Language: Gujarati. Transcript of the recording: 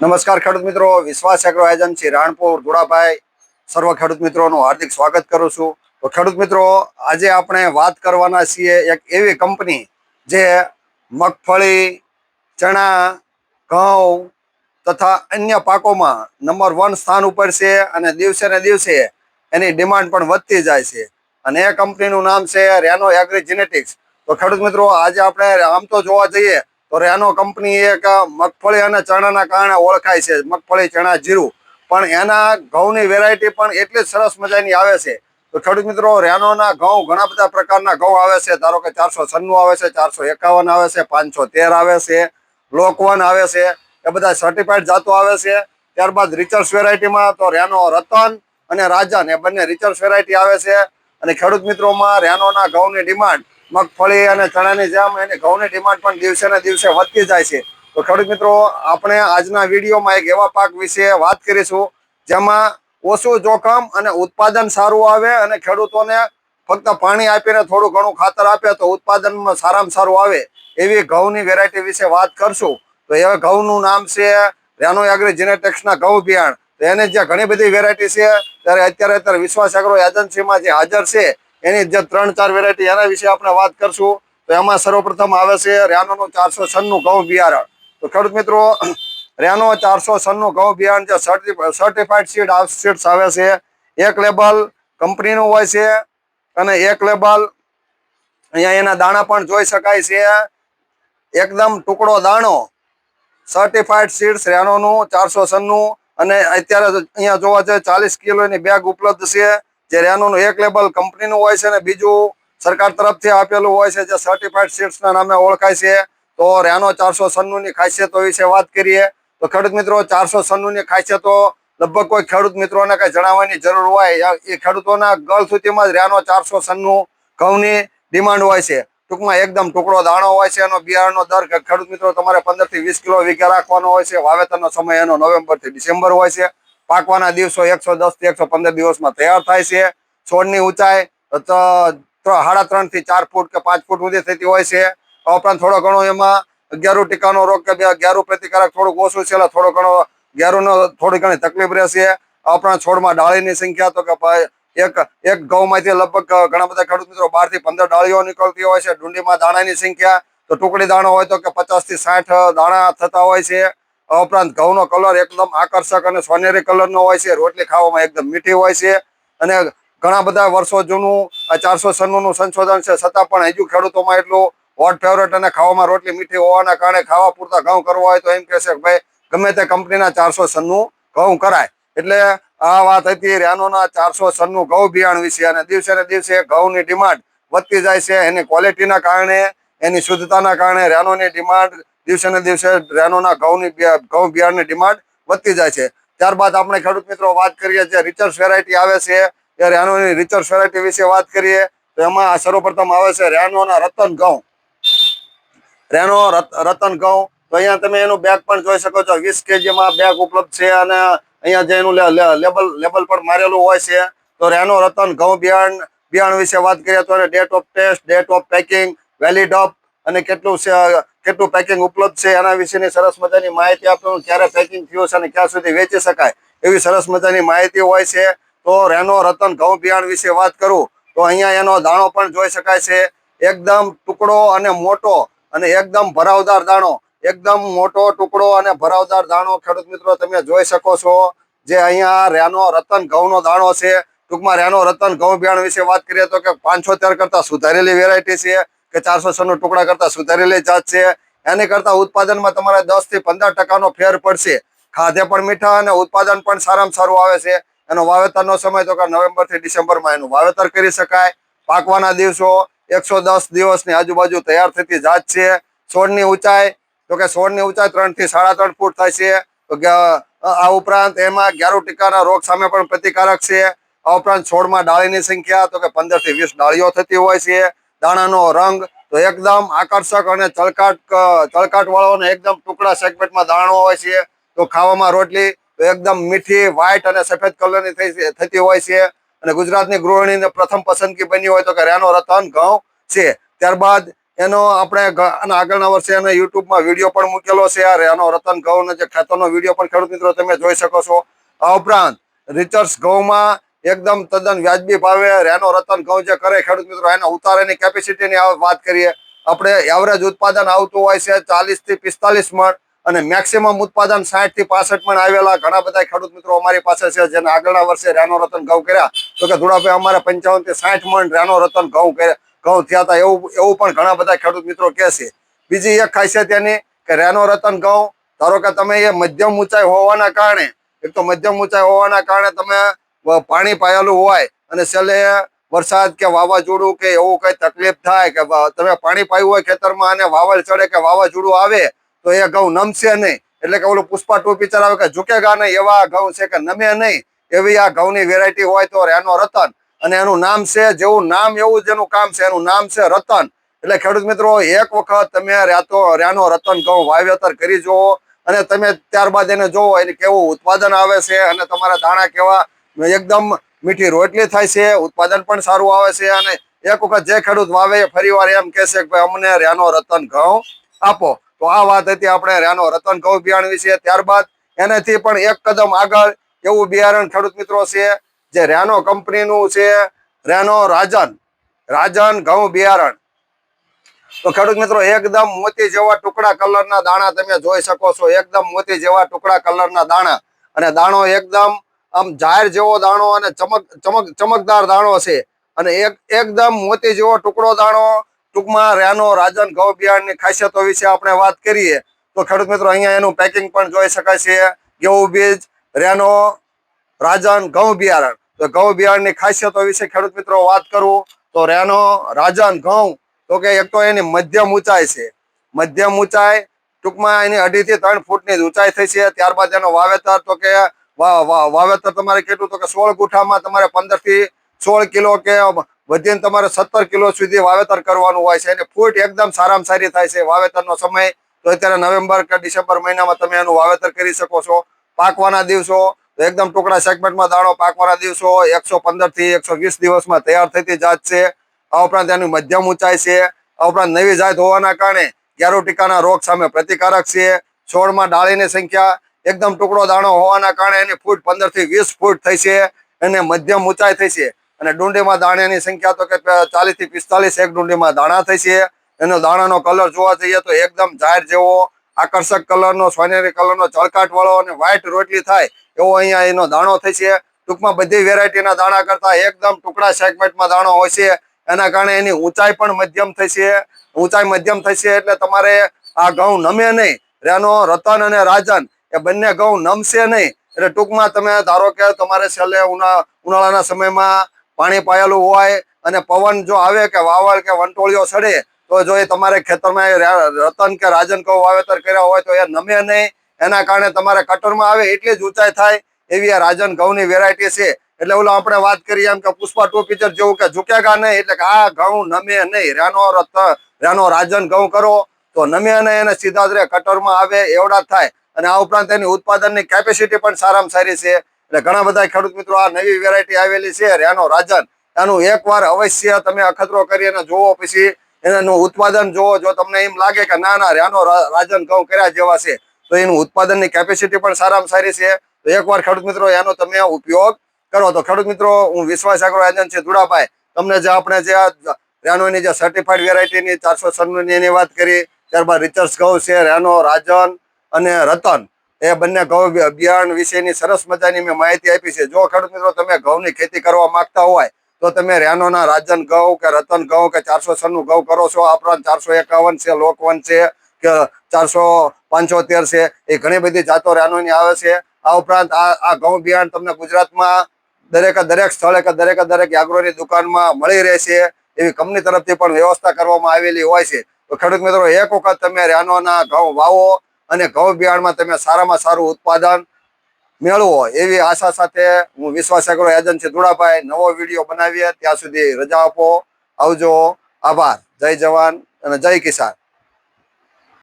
નમસ્કાર ખેડૂત મિત્રો. વિશ્વાસ એગ્રો એજન્સી રાણપુર ધોળાભાઈ. સર્વ ખેડૂત મિત્રોનું હાર્દિક સ્વાગત કરું છું. તો ખેડૂત મિત્રો, આજે આપણે વાત કરવાના છીએ એક એવી કંપની જે મગફળી, ચણા, ઘઉં તથા અન્ય પાકોમાં નંબર વન સ્થાન ઉપર છે અને દિવસે ને દિવસે એની ડિમાન્ડ પણ વધતી જાય છે. અને એ કંપનીનું નામ છે રેનો એગ્રી જેનેટિક્સ તો ખેડૂત મિત્રો, આજે આપણે આમ તો જોવા જઈએ તો રેનો કંપની એક મગફળી અને ચણાના કારણે ઓળખાય છે. મગફળી, ચણા, જીરું. પણ એના ઘઉંની વેરાયટી પણ એટલી જ સરસ મજાની આવે છે. તો ખેડૂત મિત્રો, રેનોના ઘઉં ઘણા બધા પ્રકારના ઘઉં આવે છે. ધારો કે ચારસો છન્નું આવે છે, ચારસો એકાવન આવે છે, પાંચસો તેર આવે છે લોકવન આવે છે, એ બધા સર્ટિફાઈડ જાતો આવે છે. ત્યારબાદ રિચર્સ વેરાયટીમાં તો રેનો રતન અને રાજન, એ બંને રિચર્સ વેરાયટી આવે છે. અને ખેડૂત મિત્રોમાં રેનોના ઘઉંની ડિમાન્ડ મગફળી અને ચણાની જેમ એની ઘઉંની ડિમાન્ડ પણ દિવસે ને દિવસે વધતી જાય છે. તો ખેડૂત મિત્રો, આપણે આજના વિડીયોમાં એક એવા પાક વિશે વાત કરીશું, જેમાં ઓછું જોખમ અને ઉત્પાદન સારું આવે અને ખેડૂતોને ફક્ત પાણી આપીને થોડું ઘણું ખાતર આપે તો ઉત્પાદનમાં સારામાં સારું આવે એવી ઘઉંની વેરાયટી વિશે વાત કરશું. તો એ ઘઉંનું નામ છે રેનો એગ્રી જીનેટેક્સના ઘઉં બિયાણ તો એની જે ઘણી બધી વેરાયટી છે, ત્યારે અત્યારે અત્યારે વિશ્વાસ એગ્રો એજન્સીમાં જે હાજર છે એની જે ત્રણ ચાર વેરાયટી એના વિશે આપણે વાત કરશું, તો એમાં સર્વપ્રથમ આવે છે રેનોનું ચારસો છન્નું ઘઉં બિયારણ. તો ખેડૂત મિત્રો, રેનો ચારસો છન્નું ઘઉં બિયારણ જે સર્ટિફાઈડ સીડ સીડ્સ આવે છે, એક લેબલ કંપનીનું હોય છે અને એક લેબલ અહીંયા એના દાણા પણ જોઈ શકાય છે. એકદમ ટુકડો દાણો સર્ટિફાઈડ સીડ્સ રેનોનું ચારસો છન્નું અને અત્યારે અહીંયા જોવા જઈએ ચાલીસ કિલોની બેગ ઉપલબ્ધ છે. જે રેનોનું એક લેબલ કંપનીનું હોય છે અને બીજું સરકાર તરફથી આપેલું હોય છે જે સર્ટિફાઈડ સીટ્સના નામે ઓળખાય છે, તો રેનો ચારસો સન્નુની ખાસિયતો વિશે વાત કરીએ. તો ખેડૂત મિત્રો, ચારસો છન્નુંની ખાસિયતો લગભગ કોઈ ખેડૂત મિત્રોને કઈ જણાવવાની જરૂર હોય એ ખેડૂતોના ગળ સુધીમાં જ રેનો ચારસો સન્નું ઘઉંની ડિમાન્ડ હોય છે. ટૂંકમાં એકદમ ટુકડો દાણો હોય છે, એનો બિયારણનો દર ખેડૂત મિત્રો, તમારે પંદરથી વીસ કિલો વીઘે રાખવાનો હોય છે, વાવેતરનો સમય એનો નવેમ્બરથી ડિસેમ્બર હોય છે. પાકવાના દિવસો એકસો દસથી એકસો પંદર દિવસમાં તૈયાર થાય છે. છોડની ઊંચાઈ સાડા ત્રણથી ચાર ફૂટ કે પાંચ ફૂટ સુધી થતી હોય છે. ઉપરાંત થોડો ઘણો એમાં અગિયારુ ટીકાનો રોગ કે બે પ્રતિકારક થોડુંક ઓછું છે થોડો ઘણો અગિયારુનો થોડી ઘણી તકલીફ રહેશે. આ ઉપરાંત છોડમાં ડાળીની સંખ્યા તો કે એક એક ઘઉંમાંથી લગભગ ઘણા બધા ખેડૂત મિત્રો બારથી પંદર ડાળીઓ નીકળતી હોય છે. ડુંડીમાં દાણાની સંખ્યા, તો ટુકડી દાણો હોય તો કે પચાસથી સાઠ દાણા થતા હોય છે. ઉપરાંત ઘઉંનો કલર એકદમ આકર્ષક અને સોનેરી કલરનો હોય છે. રોટલી ખાવામાં એકદમ મીઠી હોય છે. અને ઘણા બધા વર્ષો જૂનું આ ચારસો સન્નુનું સંશોધન છે. છતાં પણ હજુ ખેડૂતોમાં એટલું હોટ ફેવરેટ અને ખાવામાં રોટલી મીઠી હોવાના કારણે ખાવા પૂરતા ઘઉં કરવા હોય તો એમ કહેશે કે ભાઈ, ગમે તે કંપનીના ચારસો સન્નું ઘઉં કરાય. એટલે આ વાત હતી રેનોના ચારસો સન્નું ઘઉં બિયાણ વિશે. અને દિવસે ને દિવસે ઘઉંની ડિમાન્ડ વધતી જાય છે. એની ક્વોલિટીના કારણે, એની શુદ્ધતાના કારણે રેનોની ડિમાન્ડ દિવસે ને દિવસે રેનોના ઘઉંની ઘઉં બિયારણની ડિમાન્ડ વધતી જાય છે. ત્યારબાદ આપણે ખેડૂત મિત્રો વાત કરીએ, જે રિચર્સ વેરાયટી આવે છે, એ રેનોની રિચર્સ વેરાયટી વિશે વાત કરીએ, તો એમાં સર્વપ્રથમ આવે છે રેનોના રતન ઘઉં. રેનો રતન ઘઉં, તો અહીંયા તમે એનું બેગ પણ જોઈ શકો છો. વીસ કેજીમાં બેગ ઉપલબ્ધ છે અને અહીંયા જે એનું લેબલ લેબલ પણ મારેલું હોય છે. તો રેનો રતન ઘઉં બિયારણ બિયારણ વિશે વાત કરીએ તો date of test date of packing valid અને કેટલું કેટલું પેકિંગ ઉપલબ્ધ છે એના વિશેની સરસ મજાની માહિતી આપવાનું ક્યારે પેકિંગ થયું છે અને ક્યાં સુધી વેચી શકાય એવી સરસ મજાની માહિતી હોય છે. તો રેનો રતન ઘઉં બિયાણ વિશે વાત કરું. તો અહીંયા એનો દાણો પણ જોઈ શકાય છે. એકદમ ટુકડો અને મોટો અને એકદમ ભરાવદાર દાણો. એકદમ મોટો ટુકડો અને ભરાવદાર દાણો ખેડૂત મિત્રો તમે જોઈ શકો છો જે અહીંયા રેનો રતન ઘઉંનો દાણો છે. ટૂંકમાં રેનો રતન ઘઉં બિયાણ વિશે વાત કરીએ તો કે પાંચસો તેર કરતા સુધારેલી વેરાયટી છે. કે ચારસો છન્નું ટુકડા કરતા સુધારેલી જાત છે. એની કરતા ઉત્પાદનમાં તમારે દસથી પંદર ટકાનો ફેર પડશે. ખાધે પણ મીઠા અને ઉત્પાદન પણ સારામાં સારું આવે છે. એનો વાવેતરનો સમય તો કે નવેમ્બરથી ડિસેમ્બરમાં એનું વાવેતર કરી શકાય. પાકવાના દિવસો એકસો દસ દિવસની આજુબાજુ તૈયાર થતી જાત છે. છોડની ઊંચાઈ, તો કે છોડની ઊંચાઈ ત્રણથી સાડા ત્રણ ફૂટ થાય છે. તો આ ઉપરાંત એમાં ગ્યારુ ટીકાના રોગ સામે પણ પ્રતિકારક છે. આ ઉપરાંત છોડમાં ડાળીની સંખ્યા, તો કે પંદરથી વીસ ડાળીઓ થતી હોય છે. દાણાનો રંગ, તો એકદમ આકર્ષક અને ચળકાટ ચળકાટ વાળો અને એકદમ ટુકડા સેગમેન્ટમાં દાણો હોય છે, તો ખાવામાં રોટલી, તો એકદમ મીઠી વ્હાઈટ અને સફેદ કલરની થતી હોય છે. અને ગુજરાતની ગૃહિણીને પ્રથમ પસંદગી બની હોય તો કે રેનો રતન ઘઉં છે. ત્યારબાદ એનો આપણે આગળના વર્ષે એને યુટ્યુબમાં વીડિયો પણ મૂકેલો છે. આ એનો રતન ઘઉંનો જે ખેતરનો વીડિયો પણ ખેડૂત મિત્રો તમે જોઈ શકો છો. આ ઉપરાંત રિચર્સ ઘઉંમાં એકદમ તદ્દન વ્યાજબી ભાવે રેનો રતન ઘઉં કરે, ખેડૂત મિત્રો, એના ઉતારાની કેપેસિટીની વાત કરીએ. આપણે એવરેજ ઉત્પાદન આવતું હોય છે ચાલીસથી પિસ્તાલીસ મણ અને મેક્સિમમ ઉત્પાદન સાઠથી પાસઠ મણ આવેલા ઘણા બધા ખેડૂત મિત્રો અમારી પાસે છે, જેને આગળના વર્ષે રેનો રતન ઘઉં કર્યા. તો કે ધુડાભાઈ અમારે પંચાવનથી સાઠ મણ રેનો રતન ઘઉં કર્યા, ઘઉં થયા હતા એવું એવું પણ ઘણા બધા ખેડૂત મિત્રો કહે છે. બીજી એક ખાસિયત એની કે રેનો રતન ઘઉં, ધારો કે તમે એ મધ્યમ ઊંચાઈ હોવાના કારણે, એક તો મધ્યમ ઊંચાઈ હોવાના કારણે તમે પાણી પાયેલું હોય અને છેલ્લે વરસાદ કે વાવાઝોડું કે એવું કઈ તકલીફ થાય કે તમે પાણી પાયું હોય ખેતરમાં અને વાવલ ચડે કે વાવાઝોડું આવે, તો એ ઘઉં નમશે નહીં. એટલે કે ઓલું પુષ્પા ટુ પિક્ચર આવે કે ઝુકેગા નહીં, એવા ઘઉં છે કે નમે નહીં. એવી આ ઘઉંની વેરાયટી હોય તો રેનો રતન અને એનું નામ છે, જેવું નામ એવું જેનું કામ છે, એનું નામ છે રતન. એટલે ખેડૂત મિત્રો, એક વખત તમે રાતો રેનો રતન ઘઉં વાવેતર કરી જુઓ અને તમે ત્યારબાદ એને જોવો એને કેવું ઉત્પાદન આવે છે અને તમારા દાણા કેવા એકદમ મીઠી રોટલી થાય છે, ઉત્પાદન પણ સારું આવે છે અને એક વખત જે ખેડૂત વાવે એ ફરીવાર એમ કહેશે કે ભાઈ, અમને રેનો રતન ઘઉં આપો. તો આ વાત હતી આપણે રેનો રતન ઘઉં બિયારણ વિશે ત્યારબાદ એનાથી પણ એક કદમ આગળ એવું બિયારણ ખેડૂત મિત્રો છે, જે રેનો કંપનીનું છે, રેનો રાજન રાજન ઘઉં બિયારણ. તો ખેડૂત મિત્રો, એકદમ મોતી જેવા ટુકડા કલરના દાણા તમે જોઈ શકો છો. એકદમ મોતી જેવા ટુકડા કલરના દાણા. અને દાણો એકદમ આમ જાહેર જેવો દાણો અને ચમક ચમક ચમકદાર દાણો છે અને એક એકદમ મોતી જેવો ટુકડો દાણો ટૂંકમાં રેનો રાજન ઘઉં બિયારણની ખાસિયતો વિશે આપણે વાત કરીએ, તો ખેડૂત મિત્રો અહીંયા એનું પેકિંગ પણ જોઈ શકાય છે. ગેવું બીજ રેનો રાજન ઘઉં બિયારણ. તો ઘઉં બિયારણની ખાસિયતો વિશે ખેડૂત મિત્રો વાત કરું, તો રેનો રાજન ઘઉં, તો કે એક તો એની મધ્યમ ઊંચાઈ છે. મધ્યમ ઊંચાઈ ટૂંકમાં એની અઢી થી ત્રણ ફૂટની ઊંચાઈ થઈ છે. ત્યારબાદ એનો વાવેતર, તો કે વાવેતર તમારે કેટલું? તો કે સોળ ગુઠામાં તમારે પંદરથી સોળ કિલો કે વધીને તમારે સત્તર કિલો સુધી વાવેતર કરવાનું હોય છે. અને ફૂટ એકદમ સારામાં સારી થાય છે. વાવેતરનો સમય તો અત્યારે નવેમ્બર કે ડિસેમ્બર મહિનામાં તમે એનું વાવેતર કરી શકો છો. પાકવાના દિવસો, એકદમ ટુકડા સેગમેન્ટમાં દાણો પાકવાના દિવસો, એકસો થી એકસો વીસ દિવસમાં તૈયાર થતી જાત છે. આ ઉપરાંત એની મધ્યમ ઊંચાઈ છે. આ ઉપરાંત નવી જાત હોવાના કારણે ટીકાના રોગ સામે પ્રતિકારક છે. છોડમાં ડાળીની સંખ્યા એકદમ ટુકડો દાણો હોવાના કારણે એની ફૂટ પંદરથી વીસ ફૂટ થઈ છે. અને મધ્યમ ઊંચાઈ થઈ છે. અને ડુંડીમાં દાણાની સંખ્યા તો કે ચાલીસથી પિસ્તાલીસ એક ડુંડીમાં દાણા થઈ છે. એનો દાણાનો કલર જોવા જઈએ તો એકદમ જાહેર જેવો, આકર્ષક કલરનો, સોનેરી કલરનો ચળકાટ વાળો અને વ્હાઈટ રોટલી થાય એવો અહીંયા એનો દાણો થઈ છે. ટૂંકમાં બધી વેરાયટીના દાણા કરતા એકદમ ટુકડા સેગમેન્ટમાં દાણો હોય છે. એના કારણે એની ઊંચાઈ પણ મધ્યમ થઈ છે. ઊંચાઈ મધ્યમ થઈ છે એટલે તમારે આ ઘઉં નમે નહીં. રેનો, રતન અને રાજન એ બંને ઘઉં નમશે નહીં. એટલે ટૂંકમાં તમે ધારો કે તમારે છેલ્લે ઉનાળાના સમયમાં પાણી પાયેલું હોય અને પવન જો આવે કે વાવળ કે વંટોળીઓ સડે તો જો એ તમારે ખેતરમાં રતન કે રાજન કહું વાવેતર કર્યા હોય તો એ નમે નહીં. એના કારણે તમારે કટરમાં આવે એટલી જ ઊંચાઈ થાય એવી આ રાજન ઘઉંની વેરાયટી છે. એટલે ઓલો આપણે વાત કરીએ એમ કે પુષ્પા ટુ પિક્ચર જેવું કે ઝુકેગા નહીં એટલે કે આ ઘઉં નમે નહીં. રેનો રત, રેનો રાજન ઘઉં કરો તો નમે નહીં એને સીધા જ કટરમાં આવે, એવડા થાય. અને આ ઉપરાંત એની ઉત્પાદનની કેપેસિટી પણ સારામાં સારી છે. એટલે ઘણા બધા ખેડૂત મિત્રો આ નવી વેરાયટી આવેલી છે. રેનો રાજન, એનું એકવાર અવશ્ય તમે અખતરો કરી જોવો પછી એનું ઉત્પાદન જોવો જો તમને એમ લાગે કે ના ના, રેનો રાજન ઘઉં કર્યા જેવા છે, તો એનું ઉત્પાદનની કેપેસિટી પણ સારામાં સારી છે. તો એકવાર ખેડૂત મિત્રો એનો તમે ઉપયોગ કરો. તો ખેડૂત મિત્રો, હું વિશ્વાસ એગ્રો છે ધુડાભાઈ તમને જે આપણે જે રેનોની જે સર્ટિફાઈડ વેરાયટીની ચારસો છન્નુની એની વાત કરી, ત્યારબાદ રિચર્સ ઘઉં છે, રેનો રાજન અને રતન, એ બંને ઘઉં બિયારણ વિશેની સરસ મજાની મેં માહિતી આપી છે. જો ખેડૂત મિત્રો તમે ઘઉંની ખેતી કરવા માંગતા હોય, તો તમે રેનોના રાજન ઘઉં કે રતન ઘઉં કે ચારસો છન્નું ઘઉં કરો છો. આ ઉપરાંત ચારસો એકાવન છે, લોકવન છે, કે ચારસો પંચોતેર છે, એ ઘણી બધી જાતો રેનોની આવે છે. આ ઉપરાંત આ આ ઘઉં બિયારણ તમને ગુજરાતમાં દરેક દરેક સ્થળે કે દરેક દરેક યાગ્રોની દુકાનમાં મળી રહેશે એવી કંપની તરફથી પણ વ્યવસ્થા કરવામાં આવેલી હોય છે. તો ખેડૂત મિત્રો, એક વખત તમે રેનોના ઘઉં વાવો અને ઘઉં બિયારણમાં તમે સારામાં સારું ઉત્પાદન મેળવો એવી આશા સાથે હું વિશ્વાસ એગ્રો એજન્સી ધુડાભાઈ નવો વીડિયો બનાવીએ. ત્યાં સુધી રજા આપો. આવજો. આભાર. જય જવાન અને જય કિસાન.